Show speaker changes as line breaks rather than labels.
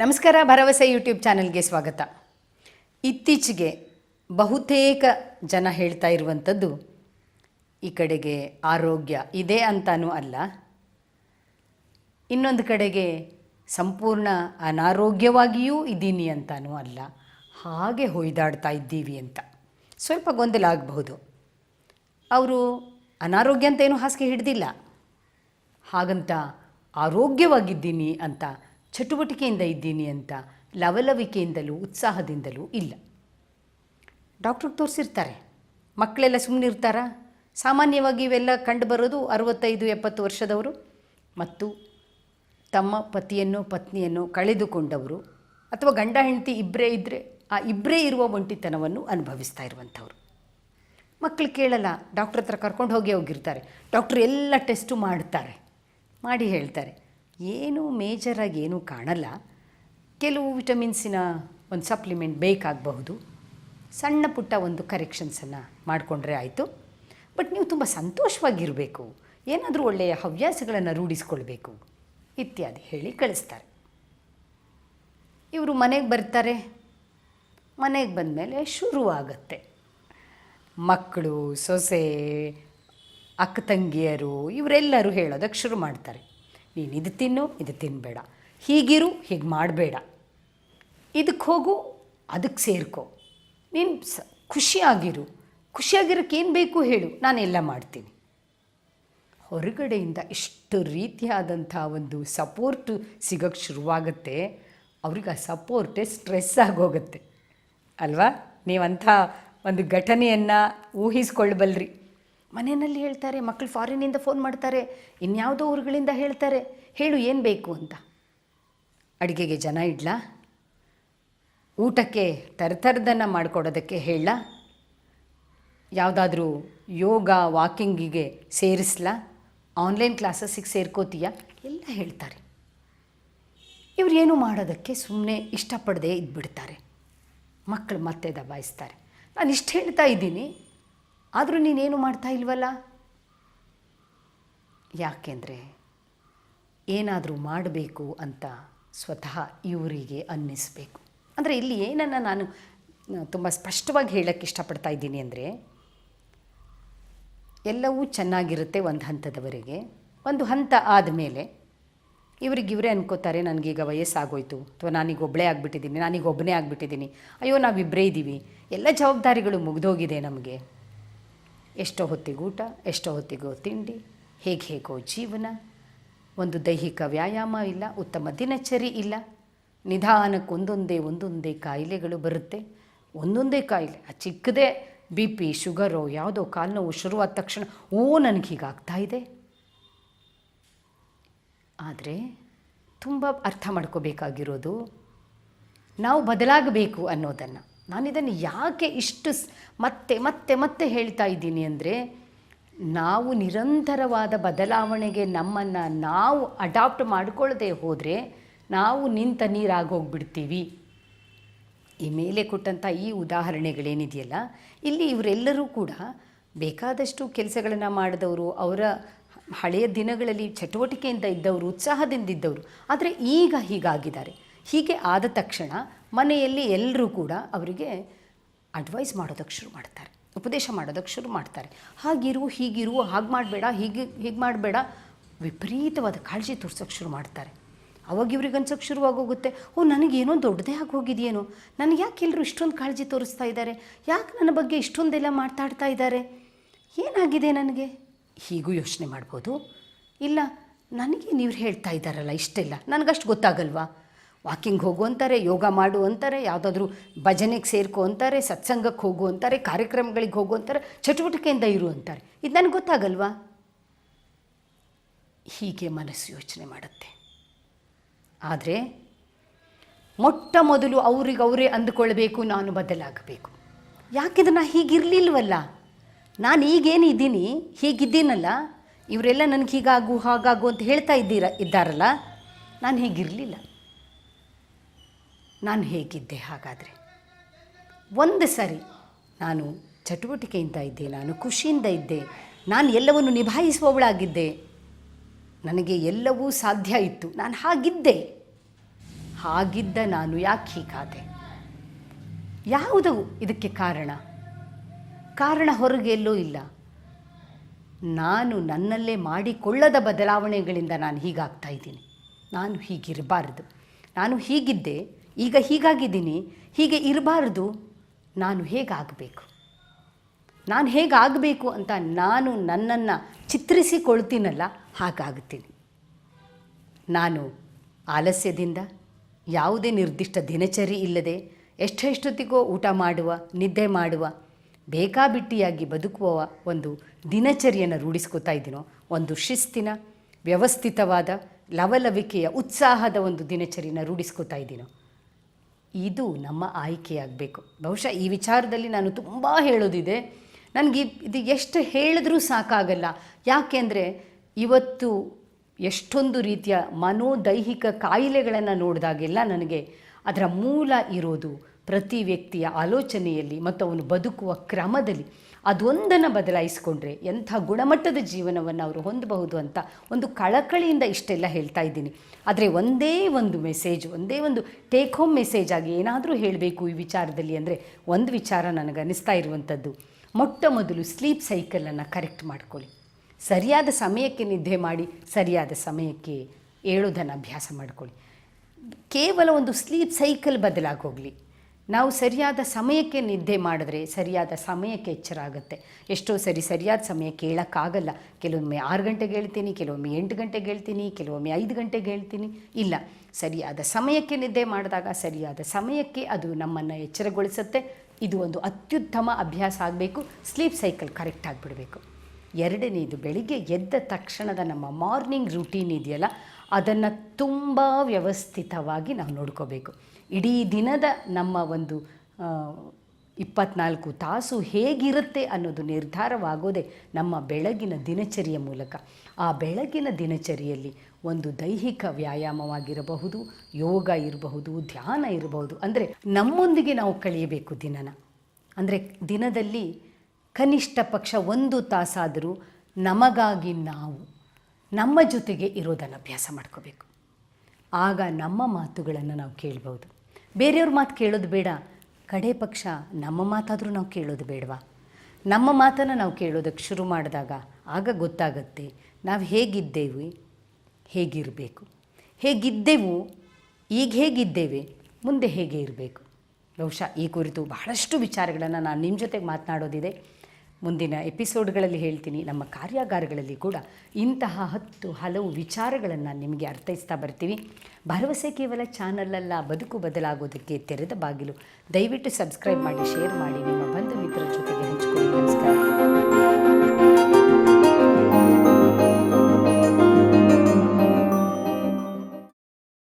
ನಮಸ್ಕಾರ, ಭರವಸೆ ಯೂಟ್ಯೂಬ್ ಚಾನಲ್ಗೆ ಸ್ವಾಗತ. ಇತ್ತೀಚೆಗೆ ಬಹುತೇಕ ಜನ ಹೇಳ್ತಾ ಇರುವಂಥದ್ದು, ಈ ಕಡೆಗೆ ಆರೋಗ್ಯ ಇದೆ ಅಂತಾನೂ ಅಲ್ಲ. ಇನ್ನೊಂದು ಕಡೆಗೆ ಸಂಪೂರ್ಣ ಅನಾರೋಗ್ಯವಾಗಿಯೂ ಇದ್ದೀನಿ ಅಂತಾನೂ ಅಲ್ಲ. ಹಾಗೆ ಹೊಯ್ದಾಡ್ತಾ ಇದ್ದೀವಿ ಅಂತ. ಸ್ವಲ್ಪ ಗೊಂದಲ ಆಗಬಹುದು. ಅವರು ಅನಾರೋಗ್ಯ ಅಂತ ಏನೂ ಹಾಸಿಗೆ ಹಿಡ್ದಿಲ್ಲ. ಹಾಗಂತ ಆರೋಗ್ಯವಾಗಿದ್ದೀನಿ ಅಂತ ಚಟುವಟಿಕೆಯಿಂದ ಇದ್ದೀನಿ ಅಂತ ಲವಲವಿಕೆಯಿಂದಲೂ ಉತ್ಸಾಹದಿಂದಲೂ ಇಲ್ಲ. ಡಾಕ್ಟ್ರಿಗೆ ತೋರಿಸಿರ್ತಾರೆ. ಮಕ್ಕಳೆಲ್ಲ ಸುಮ್ಮನೆ ಸಾಮಾನ್ಯವಾಗಿ ಇವೆಲ್ಲ ಕಂಡುಬರೋದು ಅರವತ್ತೈದು, ಎಪ್ಪತ್ತು ವರ್ಷದವರು ಮತ್ತು ತಮ್ಮ ಪತಿಯನ್ನು, ಪತ್ನಿಯನ್ನು ಕಳೆದುಕೊಂಡವರು ಅಥವಾ ಗಂಡ, ಹೆಂಡತಿ ಇಬ್ಬರೇ ಇದ್ದರೆ ಆ ಇಬ್ಬರೇ ಇರುವ ಒಂಟಿತನವನ್ನು ಅನುಭವಿಸ್ತಾ ಇರುವಂಥವ್ರು. ಮಕ್ಕಳು ಕೇಳಲ್ಲ, ಡಾಕ್ಟ್ರ್ ಹತ್ರ ಕರ್ಕೊಂಡು ಹೋಗಿ ಹೋಗಿರ್ತಾರೆ. ಡಾಕ್ಟ್ರು ಎಲ್ಲ ಟೆಸ್ಟು ಮಾಡ್ತಾರೆ. ಮಾಡಿ ಹೇಳ್ತಾರೆ. ಏನು ಮೇಜರಾಗಿ ಏನೂ ಕಾಣಲ್ಲ. ಕೆಲವು ವಿಟಮಿನ್ಸಿನ ಒಂದು ಸಪ್ಲಿಮೆಂಟ್ ಬೇಕಾಗಬಹುದು. ಸಣ್ಣ ಪುಟ್ಟ ಒಂದು ಕರೆಕ್ಷನ್ಸನ್ನು ಮಾಡಿಕೊಂಡ್ರೆ ಆಯಿತು. ಬಟ್ ನೀವು ತುಂಬ ಸಂತೋಷವಾಗಿರಬೇಕು. ಏನಾದರೂ ಒಳ್ಳೆಯ ಹವ್ಯಾಸಗಳನ್ನು ರೂಢಿಸ್ಕೊಳ್ಬೇಕು. ಇತ್ಯಾದಿ ಹೇಳಿ ಕಳಿಸ್ತಾರೆ. ಇವರು ಮನೆಗೆ ಬರ್ತಾರೆ. ಮನೆಗೆ ಬಂದಮೇಲೆ ಶುರುವಾಗತ್ತೆ ಮಕ್ಕಳು, ಸೊಸೆ, ಅಕ್ಕ ತಂಗಿಯರು, ಇವರೆಲ್ಲರೂ ಹೇಳೋದಕ್ಕೆ ಶುರು ಮಾಡ್ತಾರೆ. ನೀನು ಇದು ತಿನ್ನು, ಇದು ತಿನ್ನಬೇಡ ಹೀಗಿರು, ಹೀಗೆ ಮಾಡಬೇಡ. ಇದಕ್ಕೆ ಹೋಗು ಅದಕ್ಕೆ ಸೇರ್ಕೋ. ನೀನು ಸ, ಖುಷಿಯಾಗಿರು. ಖುಷಿಯಾಗಿರೋಕ್ಕೆ ಏನು ಬೇಕು ಹೇಳು ನಾನೆಲ್ಲ ಮಾಡ್ತೀನಿ. ಹೊರಗಡೆಯಿಂದ ಇಷ್ಟು ರೀತಿಯಾದಂಥ ಒಂದು ಸಪೋರ್ಟ್ ಸಿಗೋಕ್ಕೆ ಶುರುವಾಗುತ್ತೆ. ಅವ್ರಿಗೆ ಆ ಸಪೋರ್ಟೇ ಸ್ಟ್ರೆಸ್ ಆಗೋಗುತ್ತೆ. ಅಲ್ವಾ? ನೀವಂಥ ಒಂದು ಘಟನೆಯನ್ನು ಊಹಿಸ್ಕೊಳ್ಬಲ್ರಿ. ಮನೆಯಲ್ಲಿ ಹೇಳ್ತಾರೆ ಮಕ್ಕಳು ಫಾರಿನಿಂದ ಫೋನ್ ಮಾಡ್ತಾರೆ, ಇನ್ಯಾವುದೋ ಊರುಗಳಿಂದ ಹೇಳ್ತಾರೆ, ಹೇಳು ಏನು ಬೇಕು ಅಂತ. ಅಡುಗೆಗೆ ಜನ ಇಡ್ಲಾ? ಊಟಕ್ಕೆ ಥರಥರದನ್ನು ಮಾಡಿಕೊಡೋದಕ್ಕೆ ಹೇಳ ಯಾವುದಾದ್ರೂ ಯೋಗ, ವಾಕಿಂಗಿಗೆ ಸೇರಿಸ್ಲಾ? ಆನ್ಲೈನ್ ಕ್ಲಾಸಸ್ಸಿಗೆ ಸೇರ್ಕೋತೀಯ? ಎಲ್ಲ ಹೇಳ್ತಾರೆ. ಇವ್ರು ಏನು ಮಾಡೋದಕ್ಕೆ ಸುಮ್ಮನೆ ಇಷ್ಟಪಡದೆ ಇದ್ಬಿಡ್ತಾರೆ. ಮಕ್ಕಳು ಮತ್ತೆ ದಬಾಯಿಸ್ತಾರೆ. ನಾನು ಇಷ್ಟು ಹೇಳ್ತಾ ಇದ್ದೀನಿ. ಆದರೂ ನೀನೇನು ಮಾಡ್ತಾ ಇಲ್ವಲ್ಲ? ಯಾಕೆಂದರೆ ಏನಾದರೂ ಮಾಡಬೇಕು ಅಂತ ಸ್ವತಃ ಇವರಿಗೆ ಅನ್ನಿಸ್ಬೇಕು. ಅಂದರೆ ಇಲ್ಲಿ ಏನನ್ನು ನಾನು ತುಂಬ ಸ್ಪಷ್ಟವಾಗಿ ಹೇಳೋಕ್ಕೆ ಇಷ್ಟಪಡ್ತಾ ಇದ್ದೀನಿ ಅಂದರೆ, ಎಲ್ಲವೂ ಚೆನ್ನಾಗಿರುತ್ತೆ ಒಂದು ಹಂತದವರೆಗೆ. ಒಂದು ಹಂತ ಆದಮೇಲೆ ಇವ್ರಿಗೆ ಇವರೇ ಅನ್ಕೋತಾರೆ, ನನಗೀಗ ವಯಸ್ಸಾಗೋಯ್ತು. ಅಥವಾ ನಾನೀಗ ಒಬ್ಬಳೇ ಆಗಿಬಿಟ್ಟಿದ್ದೀನಿ, ನಾನೀಗ ಒಬ್ಬನೇ ಆಗಿಬಿಟ್ಟಿದ್ದೀನಿ. ಅಯ್ಯೋ ನಾವಿಬ್ಬರೇ ಇದ್ದೀವಿ ಎಲ್ಲ ಜವಾಬ್ದಾರಿಗಳು ಮುಗಿದೋಗಿದೆ ನಮಗೆ. ಎಷ್ಟೋ ಹೊತ್ತಿಗೆ ಊಟ, ಎಷ್ಟೋ ಹೊತ್ತಿಗೋ ತಿಂಡಿ, ಹೇಗೆ ಹೇಗೋ ಜೀವನ. ಒಂದು ದೈಹಿಕ ವ್ಯಾಯಾಮ ಇಲ್ಲ, ಉತ್ತಮ ದಿನಚರಿ ಇಲ್ಲ. ನಿಧಾನಕ್ಕೆ ಒಂದೊಂದೇ ಒಂದೊಂದೇ ಕಾಯಿಲೆಗಳು ಬರುತ್ತೆ. ಒಂದೊಂದೇ ಕಾಯಿಲೆ, ಆ ಚಿಕ್ಕದೇ ಬಿ ಪಿ, ಶುಗರೋ, ಯಾವುದೋ ಕಾಲು ನೋವು ಶುರುವಾದ ತಕ್ಷಣ, ಓ, ನನಗೆ ಹೀಗಾಗ್ತಾ ಇದೆ. ಆದರೆ ತುಂಬ ಅರ್ಥ ಮಾಡ್ಕೋಬೇಕಾಗಿರೋದು, ನಾವು ಬದಲಾಗಬೇಕು ಅನ್ನೋದನ್ನು. ನಾನಿದನ್ನು ಯಾಕೆ ಇಷ್ಟು ಮತ್ತೆ ಮತ್ತೆ ಮತ್ತೆ ಹೇಳ್ತಾ ಇದ್ದೀನಿ ಅಂದರೆ, ನಾವು ನಿರಂತರವಾದ ಬದಲಾವಣೆಗೆ ನಮ್ಮನ್ನು ನಾವು ಅಡಾಪ್ಟ್ ಮಾಡಿಕೊಳ್ಳದೆ ಹೋದರೆ ನಾವು ನಿಂತ ನೀರಾಗಿ ಹೋಗ್ಬಿಡ್ತೀವಿ ಈ ಮೇಲೆ ಕೊಟ್ಟಂಥ ಈ ಉದಾಹರಣೆಗಳೇನಿದೆಯಲ್ಲ, ಇಲ್ಲಿ ಇವರೆಲ್ಲರೂ ಕೂಡ ಬೇಕಾದಷ್ಟು ಕೆಲಸಗಳನ್ನು ಮಾಡಿದವರು, ಅವರ ಹಳೆಯ ದಿನಗಳಲ್ಲಿ ಚಟುವಟಿಕೆಯಿಂದ ಇದ್ದವರು, ಉತ್ಸಾಹದಿಂದ ಇದ್ದವರು, ಆದರೆ ಈಗ ಹೀಗಾಗಿದ್ದಾರೆ. ಹೀಗೆ ಆದ ತಕ್ಷಣ ಮನೆಯಲ್ಲಿ ಎಲ್ಲರೂ ಕೂಡ ಅವರಿಗೆ ಅಡ್ವೈಸ್ ಮಾಡೋದಕ್ಕೆ ಶುರು ಮಾಡ್ತಾರೆ. ಉಪದೇಶ ಮಾಡೋದಕ್ಕೆ ಶುರು ಮಾಡ್ತಾರೆ. ಹಾಗಿರು, ಹೀಗಿರು, ಹಾಗೆ ಮಾಡಬೇಡ, ಹೀಗೆ ಹೀಗೆ ಮಾಡಬೇಡ, ವಿಪರೀತವಾದ ಕಾಳಜಿ ತೋರ್ಸೋಕ್ಕೆ ಶುರು ಮಾಡ್ತಾರೆ. ಅವಾಗ ಇವ್ರಿಗೆ ಅನ್ಸೋಕ್ಕೆ ಶುರುವಾಗೋಗುತ್ತೆ, ಓ, ನನಗೇನೋ ದೊಡ್ಡದೇ ಆಗಿ ಹೋಗಿದೆಯೇನೋ? ನನಗೆ ಯಾಕೆ ಎಲ್ಲರೂ ಇಷ್ಟೊಂದು ಕಾಳಜಿ ತೋರಿಸ್ತಾ ಇದ್ದಾರೆ ಯಾಕೆ ನನ್ನ ಬಗ್ಗೆ ಇಷ್ಟೊಂದೆಲ್ಲ ಮಾತಾಡ್ತಾ ಇದ್ದಾರೆ ಏನಾಗಿದೆ ನನಗೆ? ಹೀಗೂ ಯೋಚನೆ ಮಾಡ್ಬೋದು. ಇಲ್ಲ ನನಗೆ ನೀವು ಹೇಳ್ತಾ ಇದ್ದಾರಲ್ಲ ಇಷ್ಟೆಲ್ಲ? ನನಗಷ್ಟು ಗೊತ್ತಾಗಲ್ವಾ? ವಾಕಿಂಗ್ ಹೋಗು ಅಂತಾರೆ, ಯೋಗ ಮಾಡು ಅಂತಾರೆ, ಯಾವುದಾದ್ರೂ ಭಜನೆಗೆ ಸೇರ್ಕೊ ಅಂತಾರೆ ಸತ್ಸಂಗಕ್ಕೆ ಹೋಗು ಅಂತಾರೆ, ಕಾರ್ಯಕ್ರಮಗಳಿಗೆ ಹೋಗು ಅಂತಾರೆ, ಚಟುವಟಿಕೆಯಿಂದ ಇರು ಅಂತಾರೆ. ಇದು ನನಗೆ ಗೊತ್ತಾಗಲ್ವಾ? ಹೀಗೆ ಮನಸ್ಸು ಯೋಚನೆ ಮಾಡುತ್ತೆ. ಆದರೆ ಮೊಟ್ಟ ಮೊದಲು ಅವ್ರಿಗೆ ಅವರೇ ಅಂದುಕೊಳ್ಬೇಕು, ನಾನು ಬದಲಾಗಬೇಕು. ಯಾಕಿದ್ರೆ ಹೀಗಿರಲಿಲ್ವಲ್ಲ? ನಾನು ಈಗೇನು ಇದ್ದೀನಿ, ಹೀಗಿದ್ದೀನಲ್ಲ, ಇವರೆಲ್ಲ ನನಗೆ ಹೀಗಾಗು ಹಾಗಾಗು ಅಂತ ಹೇಳ್ತಾ ಇದ್ದೀರ, ಇದ್ದಾರಲ್ಲ, ನಾನು ಹೀಗಿರಲಿಲ್ಲ. ನಾನು ಹೇಗಿದ್ದೆ ಹಾಗಾದರೆ? ಒಂದು ಸರಿ ನಾನು ಚಟುವಟಿಕೆಯಿಂದ ಇದ್ದೆ, ನಾನು ಖುಷಿಯಿಂದ ಇದ್ದೆ, ನಾನು ಎಲ್ಲವನ್ನು ನಿಭಾಯಿಸುವವಳಾಗಿದ್ದೆ, ನನಗೆ ಎಲ್ಲವೂ ಸಾಧ್ಯ ಇತ್ತು, ನಾನು ಹಾಗಿದ್ದೆ. ಹಾಗಿದ್ದ ನಾನು ಯಾಕೆ ಹೀಗಾದೆ? ಯಾವುದು ಇದಕ್ಕೆ ಕಾರಣ? ಕಾರಣ ಹೊರಗೆ ಎಲ್ಲೂ ಇಲ್ಲ. ನಾನು ನನ್ನಲ್ಲೇ ಮಾಡಿಕೊಳ್ಳದ ಬದಲಾವಣೆಗಳಿಂದ ನಾನು ಹೀಗಾಗ್ತಾ ಇದ್ದೀನಿ. ನಾನು ಹೀಗಿರಬಾರ್ದು. ನಾನು ಹೀಗಿದ್ದೆ. ಈಗ ಹೀಗಾಗಿದ್ದೀನಿ, ಹೀಗೆ ಇರಬಾರ್ದು. ನಾನು ಹೇಗಾಗಬೇಕು? ನಾನು ಹೇಗಾಗಬೇಕು ಅಂತ ನಾನು ನನ್ನನ್ನು ಚಿತ್ರಿಸಿಕೊಳ್ತೀನಲ್ಲ, ಹಾಗಾಗ್ತೀನಿ. ನಾನು ಆಲಸ್ಯದಿಂದ, ಯಾವುದೇ ನಿರ್ದಿಷ್ಟ ದಿನಚರಿ ಇಲ್ಲದೆ ಎಷ್ಟೆಷ್ಟೊತ್ತಿಗೋ ಊಟ ಮಾಡುವ, ನಿದ್ದೆ ಮಾಡುವ ಬೇಕಾಬಿಟ್ಟಿಯಾಗಿ ಬದುಕುವ ಒಂದು ದಿನಚರಿಯನ್ನು ರೂಢಿಸ್ಕೋತಾ ಇದ್ದೀನೋ, ಒಂದು ಶಿಸ್ತಿನ, ವ್ಯವಸ್ಥಿತವಾದ ಲವಲವಿಕೆಯ ಉತ್ಸಾಹದ ಒಂದು ದಿನಚರಿನ ರೂಢಿಸ್ಕೋತಾ ಇದ್ದೀನೋ ಇದು ನಮ್ಮ ಆಯ್ಕೆಯಾಗಬೇಕು. ಬಹುಶಃ ಈ ವಿಚಾರದಲ್ಲಿ ನಾನು ತುಂಬ ಹೇಳೋದಿದೆ. ನನಗೆ ಇದು ಎಷ್ಟು ಹೇಳಿದ್ರೂ ಸಾಕಾಗಲ್ಲ. ಯಾಕೆಂದರೆ ಇವತ್ತು ಎಷ್ಟೊಂದು ರೀತಿಯ ಮನೋದೈಹಿಕ ಕಾಯಿಲೆಗಳನ್ನು ನೋಡಿದಾಗೆಲ್ಲ ನನಗೆ ಅದರ ಮೂಲ ಇರೋದು ಪ್ರತಿ ವ್ಯಕ್ತಿಯ ಆಲೋಚನೆಯಲ್ಲಿ ಮತ್ತು ಅವನು ಬದುಕುವ ಕ್ರಮದಲ್ಲಿ. ಅದೊಂದನ್ನು ಬದಲಾಯಿಸಿಕೊಂಡ್ರೆ ಎಂಥ ಗುಣಮಟ್ಟದ ಜೀವನವನ್ನು ಅವರು ಹೊಂದಬಹುದು ಅಂತ ಒಂದು ಕಳಕಳಿಯಿಂದ ಇಷ್ಟೆಲ್ಲ ಹೇಳ್ತಾ ಇದ್ದೀನಿ. ಆದರೆ ಒಂದೇ ಒಂದು ಮೆಸೇಜ್, ಒಂದೇ ಒಂದು ಟೇಕ್ ಹೋಮ್ ಮೆಸೇಜ್ ಆಗಿ ಏನಾದರೂ ಹೇಳಬೇಕು ಈ ವಿಚಾರದಲ್ಲಿ ಅಂದರೆ ಒಂದು ವಿಚಾರ ನನಗನ್ನಿಸ್ತಾ ಇರುವಂಥದ್ದು. ಮೊಟ್ಟ ಮೊದಲು ಸ್ಲೀಪ್ ಸೈಕಲನ್ನು ಕರೆಕ್ಟ್ ಮಾಡ್ಕೊಳ್ಳಿ. ಸರಿಯಾದ ಸಮಯಕ್ಕೆ ನಿದ್ದೆ ಮಾಡಿ, ಸರಿಯಾದ ಸಮಯಕ್ಕೆ ಏಳೋದನ್ನು ಅಭ್ಯಾಸ ಮಾಡ್ಕೊಳ್ಳಿ. ಕೇವಲ ಒಂದು ಸ್ಲೀಪ್ ಸೈಕಲ್ ಬದಲಾಗೋಗ್ಲಿ. ನಾವು ಸರಿಯಾದ ಸಮಯಕ್ಕೆ ನಿದ್ದೆ ಮಾಡಿದ್ರೆ ಸರಿಯಾದ ಸಮಯಕ್ಕೆ ಎಚ್ಚರ ಆಗುತ್ತೆ ಎಷ್ಟೋ ಸರಿ ಸರಿಯಾದ ಸಮಯ ಕೇಳೋಕ್ಕಾಗಲ್ಲ. ಕೆಲವೊಮ್ಮೆ ಆರು ಗಂಟೆಗೆ ಹೇಳ್ತೀನಿ, ಕೆಲವೊಮ್ಮೆ ಎಂಟು ಗಂಟೆಗೆ ಹೇಳ್ತೀನಿ, ಕೆಲವೊಮ್ಮೆ ಐದು ಗಂಟೆಗೆ ಹೇಳ್ತೀನಿ. ಇಲ್ಲ, ಸರಿಯಾದ ಸಮಯಕ್ಕೆ ನಿದ್ದೆ ಮಾಡಿದಾಗ ಸರಿಯಾದ ಸಮಯಕ್ಕೆ ಅದು ನಮ್ಮನ್ನು ಎಚ್ಚರಗೊಳಿಸುತ್ತೆ. ಇದು ಒಂದು ಅತ್ಯುತ್ತಮ ಅಭ್ಯಾಸ ಆಗಬೇಕು. ಸ್ಲೀಪ್ ಸೈಕಲ್ ಕರೆಕ್ಟ್ ಆಗಿಬಿಡಬೇಕು. ಎರಡನೇದು, ಬೆಳಿಗ್ಗೆ ಎದ್ದ ತಕ್ಷಣದ ನಮ್ಮ ಮಾರ್ನಿಂಗ್ ರೂಟೀನ್ ಇದೆಯಲ್ಲ ಅದನ್ನು ತುಂಬ ವ್ಯವಸ್ಥಿತವಾಗಿ ನಾವು ನೋಡ್ಕೋಬೇಕು. ಇಡೀ ದಿನದ ನಮ್ಮ ಒಂದು ಇಪ್ಪತ್ನಾಲ್ಕು ತಾಸು ಹೇಗಿರುತ್ತೆ ಅನ್ನೋದು ನಿರ್ಧಾರವಾಗೋದೇ ನಮ್ಮ ಬೆಳಗಿನ ದಿನಚರಿಯ ಮೂಲಕ. ಆ ಬೆಳಗಿನ ದಿನಚರಿಯಲ್ಲಿ ಒಂದು ದೈಹಿಕ ವ್ಯಾಯಾಮವಾಗಿರಬಹುದು, ಯೋಗ ಇರಬಹುದು, ಧ್ಯಾನ ಇರಬಹುದು. ಅಂದರೆ ನಮ್ಮೊಂದಿಗೆ ನಾವು ಕಳೆಯಬೇಕು ದಿನನ. ಅಂದರೆ ದಿನದಲ್ಲಿ ಕನಿಷ್ಠ ಪಕ್ಷ ಒಂದು ತಾಸಾದರೂ ನಮಗಾಗಿ ನಾವು ನಮ್ಮ ಜೊತೆಗೆ ಇರೋದನ್ನು ಅಭ್ಯಾಸ ಮಾಡ್ಕೋಬೇಕು. ಆಗ ನಮ್ಮ ಮಾತುಗಳನ್ನು ನಾವು ಕೇಳ್ಬೋದು ಬೇರೆಯವ್ರ ಮಾತು ಕೇಳೋದು ಬೇಡ. ಕಡೆ ಪಕ್ಷ ನಮ್ಮ ಮಾತಾದರೂ ನಾವು ಕೇಳೋದು ಬೇಡವಾ? ನಮ್ಮ ಮಾತನ್ನು ನಾವು ಕೇಳೋದಕ್ಕೆ ಶುರು ಮಾಡಿದಾಗ ಆಗ ಗೊತ್ತಾಗತ್ತೆ ನಾವು ಹೇಗಿದ್ದೇವೆ, ಹೇಗಿರಬೇಕು. ಹೇಗಿದ್ದೆವು, ಈಗ ಹೇಗಿದ್ದೇವೆ, ಮುಂದೆ ಹೇಗೆ ಇರಬೇಕು? ಬಹುಶಃ ಈ ಕುರಿತು ಬಹಳಷ್ಟು ವಿಚಾರಗಳನ್ನು ನಾನು ನಿಮ್ಮ ಜೊತೆಗೆ ಮಾತನಾಡೋದಿದೆ. ಮುಂದಿನ ಎಪಿಸೋಡ್ಗಳಲ್ಲಿ ಹೇಳ್ತೀನಿ, ನಮ್ಮ ಕಾರ್ಯಾಗಾರಗಳಲ್ಲಿ ಕೂಡ ಇಂತಹ ಹತ್ತು ಹಲವು ವಿಚಾರಗಳನ್ನು ನಿಮಗೆ ಅರ್ಥೈಸ್ತಾ ಬರ್ತೀವಿ. ಭರವಸೆ ಕೇವಲ ಚಾನಲಲ್ಲ, ಬದುಕು ಬದಲಾಗೋದಕ್ಕೆ ತೆರೆದ ಬಾಗಿಲು. ದಯವಿಟ್ಟು ಸಬ್ಸ್ಕ್ರೈಬ್ ಮಾಡಿ, ಶೇರ್ ಮಾಡಿ, ನಿಮ್ಮ ಬಂಧು ಮಿತ್ರರ ಜೊತೆಗೆ ಹಂಚಿಕೊಳ್ಳಿ. ನಮಸ್ಕಾರ.